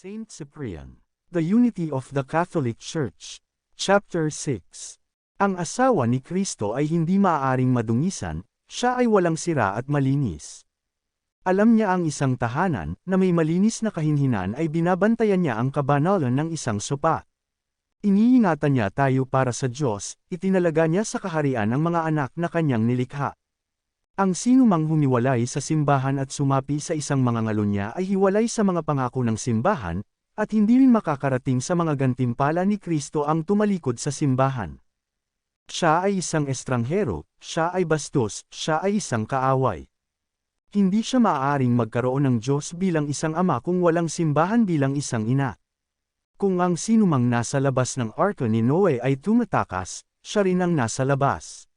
Saint Cyprian, The Unity of the Catholic Church, Chapter 6 Ang asawa ni Kristo ay hindi maaaring madungisan, siya ay walang sira at malinis. Alam niya ang isang tahanan na may malinis na kahinhinan ay binabantayan niya ang kabanalan ng isang sopa. Iniingatan niya tayo para sa Diyos, itinalaga niya sa kaharian ang mga anak na kanyang nilikha. Ang sinumang humiwalay sa simbahan at sumapi sa isang mga ngalunya ay hiwalay sa mga pangako ng simbahan, at hindi rin makakarating sa mga gantimpala ni Kristo ang tumalikod sa simbahan. Siya ay isang estranghero, siya ay bastos, siya ay isang kaaway. Hindi siya maaaring magkaroon ng Diyos bilang isang ama kung walang simbahan bilang isang ina. Kung ang sinumang nasa labas ng arko ni Noe ay tumatakas, siya rin ang nasa labas.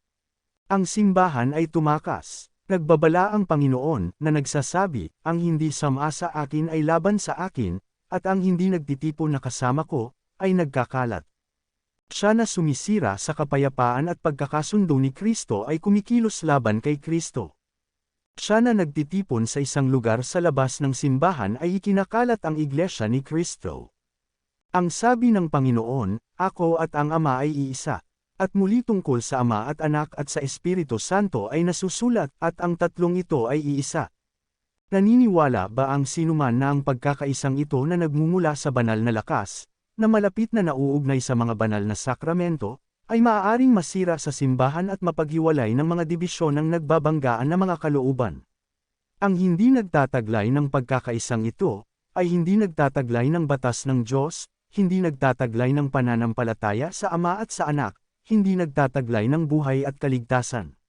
Ang simbahan ay tumakas. Nagbabala ang Panginoon na nagsasabi, ang hindi sama sa akin ay laban sa akin, at ang hindi nagtitipon na kasama ko, ay nagkakalat. Siya na sumisira sa kapayapaan at pagkakasundo ni Kristo ay kumikilos laban kay Kristo. Siya na nagtitipon sa isang lugar sa labas ng simbahan ay ikinakalat ang iglesia ni Kristo. Ang sabi ng Panginoon, ako at ang Ama ay iisa. At muli tungkol sa Ama at Anak at sa Espiritu Santo ay nasusulat at ang tatlong ito ay iisa. Naniniwala ba ang sinuman na ang pagkakaisang ito na nagmumula sa banal na lakas, na malapit na nauugnay sa mga banal na sakramento, ay maaaring masira sa simbahan at mapaghiwalay ng mga dibisyon ng nagbabanggaan na mga kalooban. Ang hindi nagtataglay ng pagkakaisang ito, ay hindi nagtataglay ng batas ng Diyos, hindi nagtataglay ng pananampalataya sa Ama at sa Anak, hindi nagtataglay ng buhay at kaligtasan.